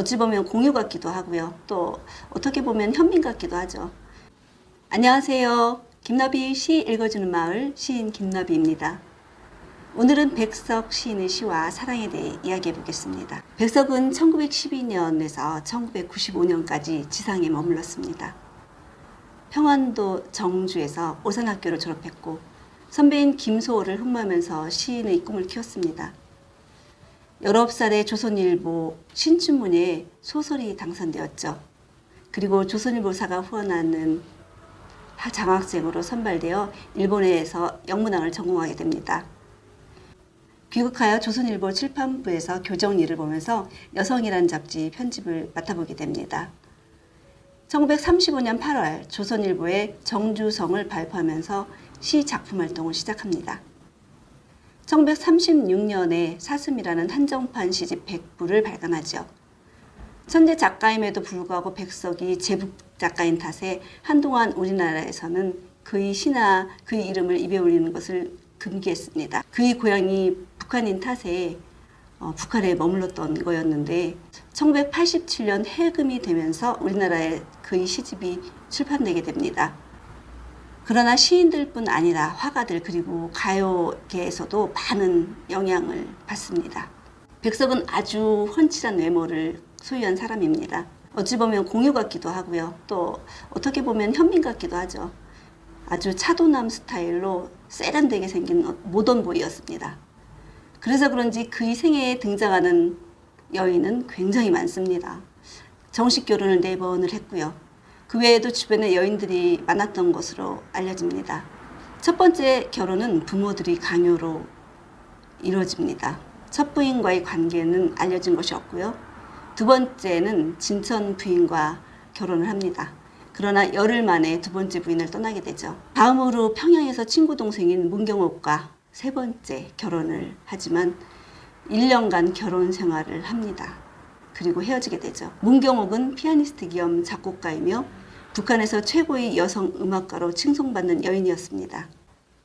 어찌 보면 공유 같기도 하고요. 또 어떻게 보면 현민 같기도 하죠. 안녕하세요. 김나비 시 읽어주는 마을 시인 김나비입니다. 오늘은 백석 시인의 시와 사랑에 대해 이야기해 보겠습니다. 백석은 1912년에서 1995년까지 지상에 머물렀습니다. 평안도 정주에서 오산학교를 졸업했고 선배인 김소호를 흠모하면서 시인의 꿈을 키웠습니다. 19살에 조선일보 신춘문예 소설이 당선되었죠. 그리고 조선일보사가 후원하는 장학생으로 선발되어 일본에서 영문학을 전공하게 됩니다. 귀국하여 조선일보 칠판부에서 교정 일을 보면서 여성이란 잡지 편집을 맡아보게 됩니다. 1935년 8월 조선일보에 정주성을 발표하면서 시 작품 활동을 시작합니다. 1936년에 사슴이라는 한정판 시집 100부를 발간하죠. 천재 작가임에도 불구하고 백석이 제북 작가인 탓에 한동안 우리나라에서는 그의 시나 그의 이름을 입에 올리는 것을 금기했습니다. 그의 고향이 북한인 탓에 어, 북한에 머물렀던 거였는데 1987년 해금이 되면서 우리나라에 그의 시집이 출판되게 됩니다. 그러나 시인들뿐 아니라 화가들 그리고 가요계에서도 많은 영향을 받습니다. 백석은 아주 훤칠한 외모를 소유한 사람입니다. 어찌 보면 공유 같기도 하고요. 또 어떻게 보면 현민 같기도 하죠. 아주 차도남 스타일로 세련되게 생긴 모던보이였습니다. 그래서 그런지 그의 생애에 등장하는 여인은 굉장히 많습니다. 정식 결혼을 네 번을 했고요. 그 외에도 주변에 여인들이 많았던 것으로 알려집니다. 첫 번째 결혼은 부모들이 강요로 이루어집니다. 첫 부인과의 관계는 알려진 것이 없고요. 두 번째는 진천 부인과 결혼을 합니다. 그러나 열흘 만에 두 번째 부인을 떠나게 되죠. 다음으로 평양에서 친구 동생인 문경옥과 세 번째 결혼을 하지만 1년간 결혼 생활을 합니다. 그리고 헤어지게 되죠. 문경옥은 피아니스트 겸 작곡가이며 북한에서 최고의 여성 음악가로 칭송받는 여인이었습니다.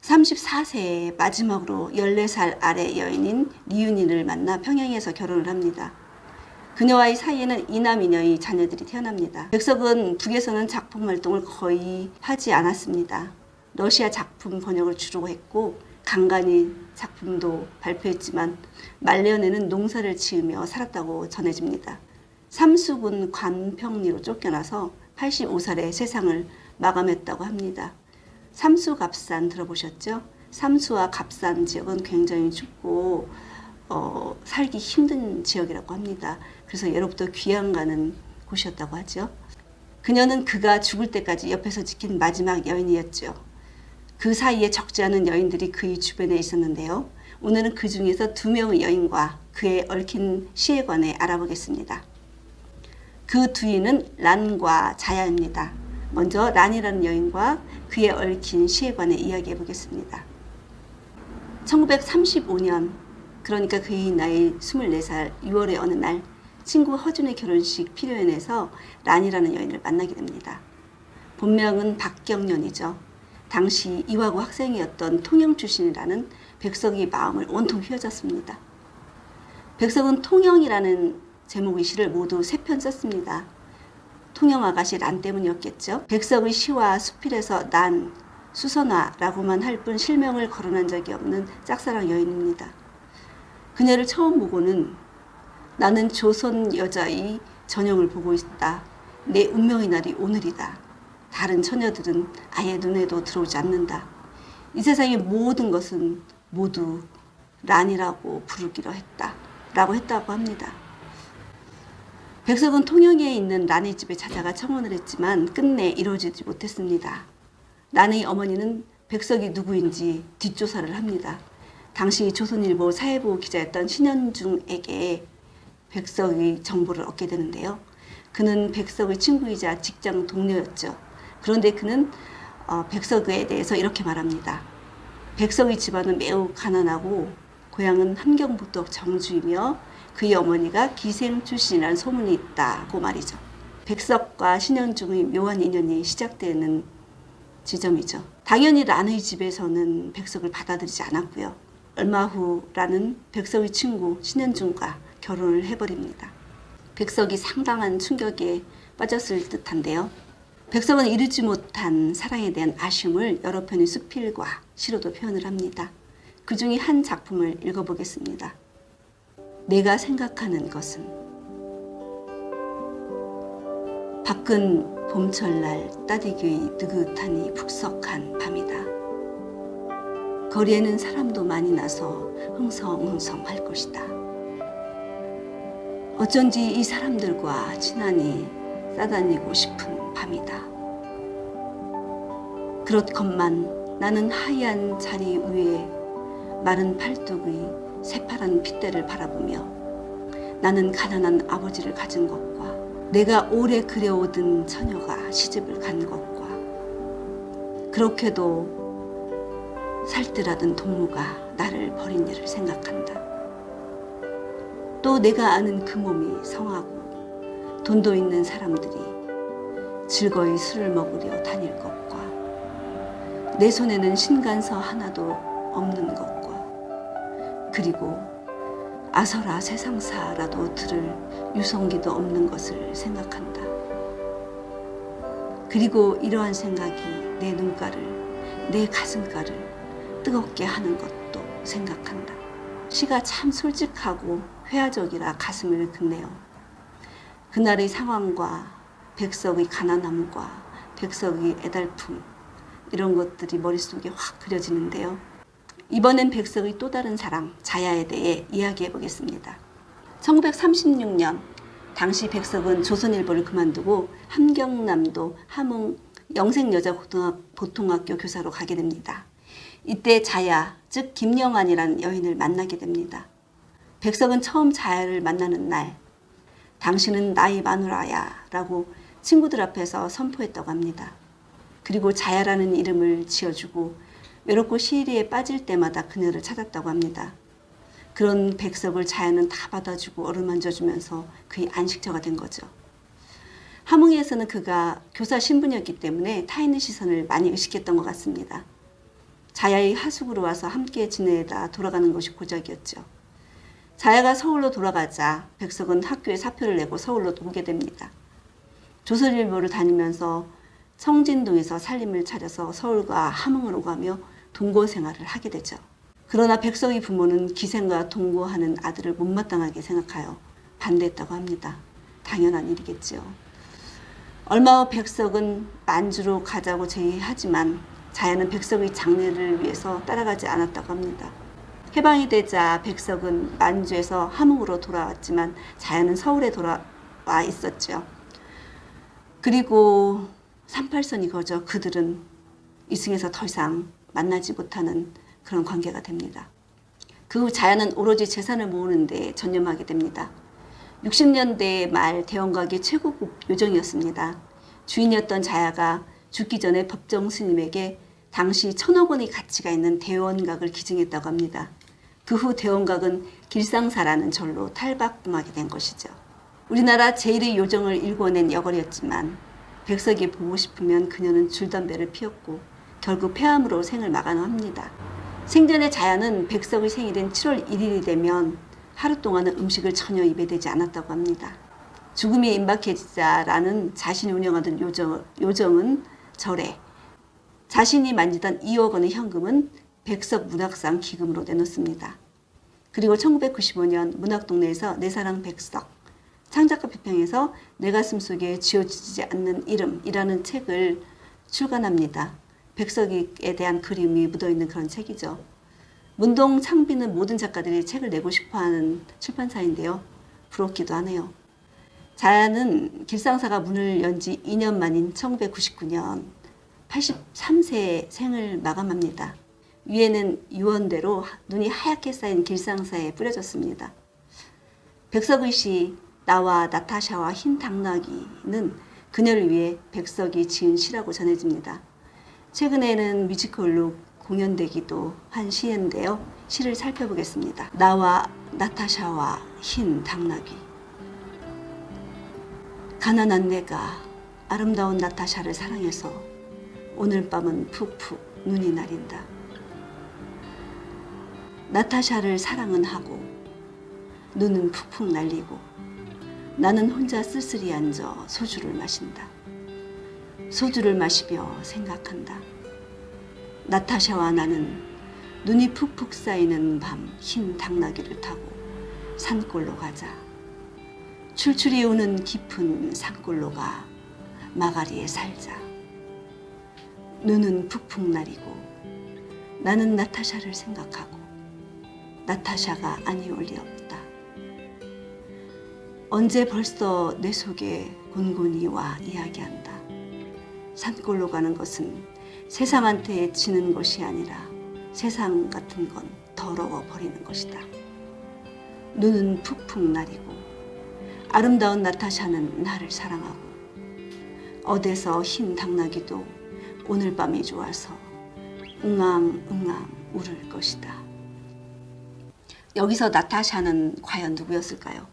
34세에 마지막으로 14살 아래 여인인 리윤인을 만나 평양에서 결혼을 합니다. 그녀와의 사이에는 이남이녀의 자녀들이 태어납니다. 백석은 북에서는 작품 활동을 거의 하지 않았습니다. 러시아 작품 번역을 주로 했고 간간히 작품도 발표했지만 말년에는 농사를 지으며 살았다고 전해집니다. 삼수군 관평리로 쫓겨나서 85살에 세상을 마감했다고 합니다. 삼수 갑산 들어보셨죠? 삼수와 갑산 지역은 굉장히 춥고 어, 살기 힘든 지역이라고 합니다. 그래서 예로부터 귀양 가는 곳이었다고 하죠. 그녀는 그가 죽을 때까지 옆에서 지킨 마지막 여인이었죠. 그 사이에 적지 않은 여인들이 그의 주변에 있었는데요. 오늘은 그 중에서 두 명의 여인과 그의 얽힌 시에 관해 알아보겠습니다. 그 뒤에는 란과 자야입니다. 먼저 란이라는 여인과 그의 얽힌 시에 관해 이야기해 보겠습니다. 1935년 그러니까 그의 나이 24살 6월의 어느 날 친구 허준의 결혼식 피료연에서 란이라는 여인을 만나게 됩니다. 본명은 박경련이죠. 당시 이화고 학생이었던 통영 출신이라는 백석이 마음을 온통 휘어졌습니다. 백석은 통영이라는 제목의 시를 모두 세 편 썼습니다. 통영 아가씨 란 때문이었겠죠. 백석의 시와 수필에서 난, 수선화라고만 할 뿐 실명을 거론한 적이 없는 짝사랑 여인입니다. 그녀를 처음 보고는 나는 조선 여자의 전형을 보고 있다. 내 운명의 날이 오늘이다. 다른 처녀들은 아예 눈에도 들어오지 않는다. 이 세상의 모든 것은 모두 란이라고 부르기로 했다. 라고 했다고 합니다. 백석은 통영에 있는 란의 집에 찾아가 청혼을 했지만 끝내 이루어지지 못했습니다. 란의 어머니는 백석이 누구인지 뒷조사를 합니다. 당시 조선일보 사회부 기자였던 신현중에게 백석의 정보를 얻게 되는데요. 그는 백석의 친구이자 직장 동료였죠. 그런데 그는 어, 백석에 대해서 이렇게 말합니다. 백석의 집안은 매우 가난하고 고향은 함경북도 정주이며 그의 어머니가 기생 출신이라는 소문이 있다고 말이죠. 백석과 신현중의 묘한 인연이 시작되는 지점이죠. 당연히 란의 집에서는 백석을 받아들이지 않았고요. 얼마 후 란은 백석의 친구 신현중과 결혼을 해버립니다. 백석이 상당한 충격에 빠졌을 듯한데요. 백석은 이루지 못한 사랑에 대한 아쉬움을 여러 편의 수필과 시로도 표현을 합니다. 그 중에 한 작품을 읽어보겠습니다. 내가 생각하는 것은 밖은 봄철날 따디교의 느긋하니 푹석한 밤이다. 거리에는 사람도 많이 나서 흥성흥성 할 것이다. 어쩐지 이 사람들과 친하니 싸다니고 싶은 밤이다. 그렇건만 나는 하얀 자리 위에 마른 팔뚝의 새파란 핏대를 바라보며 나는 가난한 아버지를 가진 것과 내가 오래 그려오던 처녀가 시집을 간 것과 그렇게도 살뜰하던 동무가 나를 버린 일을 생각한다. 또 내가 아는 그 몸이 성하고 돈도 있는 사람들이 즐거이 술을 먹으려 다닐 것과 내 손에는 신간서 하나도 없는 것과 그리고 아서라 세상사라도 들을 유성기도 없는 것을 생각한다. 그리고 이러한 생각이 내 눈가를, 내 가슴가를 뜨겁게 하는 것도 생각한다. 시가 참 솔직하고 회화적이라 가슴을 긋네요. 그날의 상황과 백석의 가난함과 백석의 애달픔 이런 것들이 머릿속에 확 그려지는데요. 이번엔 백석의 또 다른 사랑 자야에 대해 이야기해 보겠습니다. 1936년 당시 백석은 조선일보를 그만두고 함경남도 함흥 영생여자보통학교 교사로 가게 됩니다. 이때 자야, 즉 김영환이라는 여인을 만나게 됩니다. 백석은 처음 자야를 만나는 날, 당신은 나이 마누라야 라고 친구들 앞에서 선포했다고 합니다. 그리고 자야라는 이름을 지어주고 외롭고 시리에 빠질 때마다 그녀를 찾았다고 합니다. 그런 백석을 자야는 다 받아주고 어루만져주면서 그의 안식처가 된 거죠. 함흥에서는 그가 교사 신분이었기 때문에 타인의 시선을 많이 의식했던 것 같습니다. 자야의 하숙으로 와서 함께 지내다 돌아가는 것이 고작이었죠. 자야가 서울로 돌아가자 백석은 학교에 사표를 내고 서울로 오게 됩니다. 조선일보를 다니면서 성진동에서 살림을 차려서 서울과 함흥을 오가며 동거 생활을 하게 되죠. 그러나 백석의 부모는 기생과 동거하는 아들을 못마땅하게 생각하여 반대했다고 합니다. 당연한 일이겠지요. 얼마 후 백석은 만주로 가자고 제의하지만 자야는 백석의 장례를 위해서 따라가지 않았다고 합니다. 해방이 되자 백석은 만주에서 함흥으로 돌아왔지만 자야는 서울에 돌아와 있었죠. 그리고 38선이 거져 그들은 이승에서 더 이상 만나지 못하는 그런 관계가 됩니다. 그 후 자야는 오로지 재산을 모으는 데 전념하게 됩니다. 60년대 말 대원각의 최고급 요정이었습니다. 주인이었던 자야가 죽기 전에 법정 스님에게 당시 천억 원의 가치가 있는 대원각을 기증했다고 합니다. 그 후 대원각은 길상사라는 절로 탈바꿈하게 된 것이죠. 우리나라 제1의 요정을 일궈낸 여걸이었지만 백석이 보고 싶으면 그녀는 줄담배를 피웠고 결국 폐암으로 생을 마감합니다. 생전에 자야는 백석의 생일인 7월 1일이 되면 하루 동안은 음식을 전혀 입에 대지 않았다고 합니다. 죽음이 임박해지자라는 자신이 운영하던 요정, 요정은 절에 자신이 만지던 2억 원의 현금은 백석 문학상 기금으로 내놓습니다. 그리고 1995년 문학동네에서 내 사랑 백석 창작가 비평에서 내 가슴 속에 지워지지 않는 이름이라는 책을 출간합니다. 백석에 대한 그림이 묻어있는 그런 책이죠. 문동 창비는 모든 작가들이 책을 내고 싶어하는 출판사인데요. 부럽기도 하네요. 자야는 길상사가 문을 연 지 2년 만인 1999년 83세 생을 마감합니다. 위에는 유언대로 눈이 하얗게 쌓인 길상사에 뿌려졌습니다. 백석의 시 나와 나타샤와 흰 당나귀는 그녀를 위해 백석이 지은 시라고 전해집니다. 최근에는 뮤지컬로 공연되기도 한 시인데요. 시를 살펴보겠습니다. 나와 나타샤와 흰 당나귀. 가난한 내가 아름다운 나타샤를 사랑해서 오늘 밤은 푹푹 눈이 내린다. 나타샤를 사랑은 하고 눈은 푹푹 날리고 나는 혼자 쓸쓸히 앉아 소주를 마신다. 소주를 마시며 생각한다. 나타샤와 나는 눈이 푹푹 쌓이는 밤 흰 당나귀를 타고 산골로 가자. 출출이 우는 깊은 산골로 가 마가리에 살자. 눈은 푹푹 내리고 나는 나타샤를 생각하고 나타샤가 아니올 리 없다. 언제 벌써 내 속에 곤곤히 와 이야기한다. 산골로 가는 것은 세상한테 지는 것이 아니라 세상 같은 건 더러워 버리는 것이다. 눈은 푹푹 내리고 아름다운 나타샤는 나를 사랑하고 어디서 흰 당나귀도 오늘 밤이 좋아서 웅앙웅앙 울을 것이다. 여기서 나타샤는 과연 누구였을까요?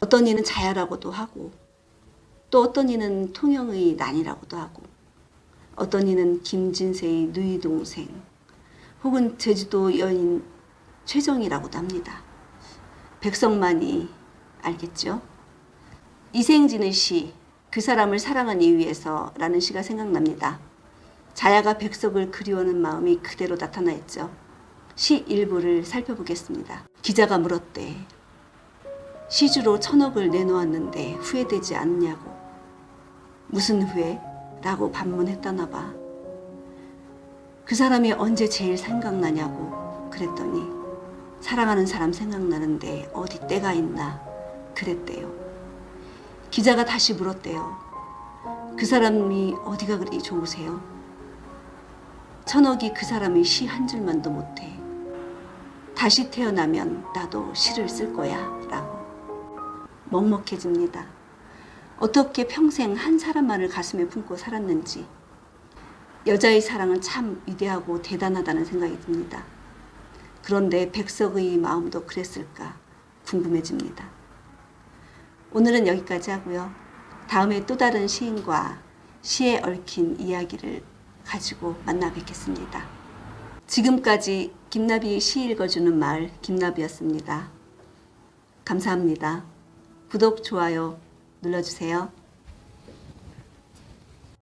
어떤 이는 자야라고도 하고 또 어떤 이는 통영의 난이라고도 하고 어떤 이는 김진세의 누이 동생 혹은 제주도 여인 최정이라고도 합니다. 백성만이 알겠죠? 이생진의 시, 그 사람을 사랑하기 위해서라는 시가 생각납니다. 자야가 백석을 그리워하는 마음이 그대로 나타나 있죠. 시 일부를 살펴보겠습니다. 기자가 물었대. 시주로 천억을 내놓았는데 후회되지 않냐고. 무슨 후회? 라고 반문했다나 봐. 그 사람이 언제 제일 생각나냐고 그랬더니 사랑하는 사람 생각나는데 어디 때가 있나 그랬대요. 기자가 다시 물었대요. 그 사람이 어디가 그리 좋으세요? 천억이 그 사람이 시 한 줄만도 못해. 다시 태어나면 나도 시를 쓸 거야. 라고. 먹먹해집니다. 어떻게 평생 한 사람만을 가슴에 품고 살았는지. 여자의 사랑은 참 위대하고 대단하다는 생각이 듭니다. 그런데 백석의 마음도 그랬을까 궁금해집니다. 오늘은 여기까지 하고요. 다음에 또 다른 시인과 시에 얽힌 이야기를 가지고 만나 뵙겠습니다. 지금까지 김나비의 시 읽어주는 마을 김나비였습니다. 감사합니다. 구독, 좋아요 눌러주세요.